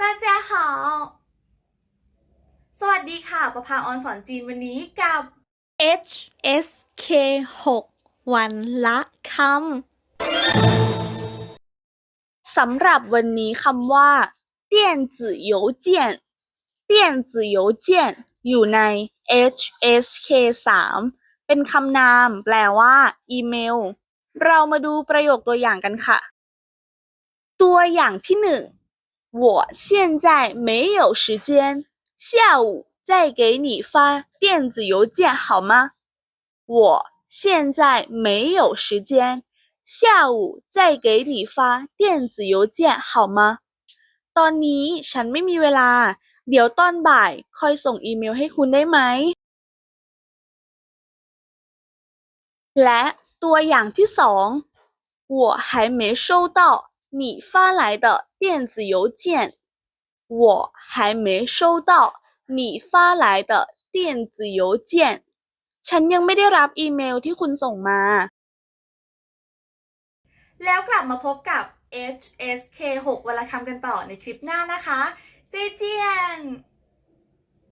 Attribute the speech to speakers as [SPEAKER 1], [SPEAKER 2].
[SPEAKER 1] 大家好สวัสดีค่ะ ประภาออนสอนจีนวันนี้กับ
[SPEAKER 2] HSK 6 วันละคำ สำหรับวันนี้คำว่า电子邮件电子邮件อยู่ใน HSK 3 เป็นคำนาม แปลว่า อีเมล เรามาดูประโยคตัวอย่างกันค่ะ ตัวอย่างที่หนึ่ง 我现在没有时间，下午再给你发电子邮件好吗？我现在没有时间，下午再给你发电子邮件好吗？ตอนนี้ฉันไม่มีเวลา เดี๋ยวตอนบ่ายค่อยส่งอีเมลให้คุณได้ไหม และตัวอย่างที่สอง我还没收到 你发来的电子邮件。我还没收到你发来的电子邮件。ฉันยังไม่ได้รับอีเมลที่คุณส่งมา
[SPEAKER 1] แล้วกลับมาพบกับ HSK 6วันละคำกันต่อในคลิปหน้านะคะ เจเจียน